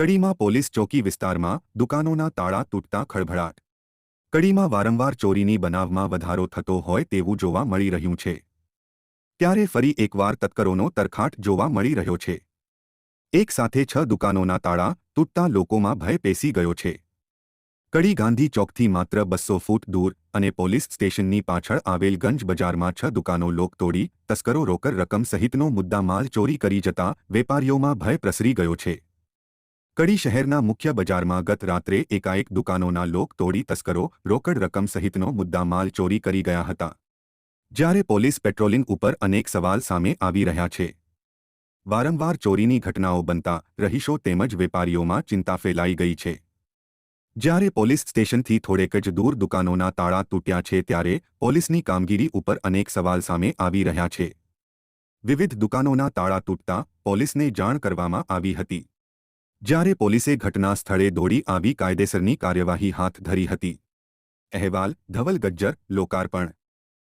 કડીમાં પોલીસ ચોકી વિસ્તારમાં દુકાનોના તાળા તૂટતા ખળભળાટ. કડીમાં વારંવાર ચોરીની બનાવમાં વધારો થતો હોય તેવું જોવા મળી રહ્યું છે. ત્યારે ફરી એકવાર તસ્કરોનો તરખાટ જોવા મળી રહ્યો છે. એક સાથે છ દુકાનોના તાળા તૂટતા લોકોમાં ભય પેસી ગયો છે. કડી ગાંધી ચોકથી માત્ર બસો ફૂટ દૂર અને પોલીસ સ્ટેશનની પાછળ આવેલ ગંજ બજારમાં છ દુકાનો લોક તોડી, તસ્કરો રોકડ રકમ સહિતનો મુદ્દામાલ ચોરી કરી જતા વેપારીઓમાં ભય પ્રસરી ગયો છે. કડી શહેરના મુખ્ય બજારમાં ગત રાત્રે એકાએક દુકાનોના લોક તોડી તસ્કરો, રોકડ રકમ સહિતનો મુદ્દામાલ ચોરી કરી ગયા હતા. જ્યારે પોલીસ પેટ્રોલિંગ ઉપર અનેક સવાલ સામે આવી રહ્યા છે. વારંવાર ચોરીની ઘટનાઓ બનતા રહીશો તેમજ વેપારીઓમાં ચિંતા ફેલાઈ ગઈ છે. જ્યારે પોલીસ સ્ટેશનથી થોડેક જ દૂર દુકાનોના તાળા તૂટ્યા છે ત્યારે પોલીસની કામગીરી ઉપર અનેક સવાલ સામે આવી રહ્યા છે. વિવિધ દુકાનોના તાળા તૂટતા પોલીસને જાણ કરવામાં આવી હતી. જ્યારે પોલીસે ઘટના સ્થળે દોડી આવી કાયદેસરની કાર્યવાહી હાથ ધરી હતી. અહેવાલ, ધવલ ગજ્જર, લોકાર્પણ.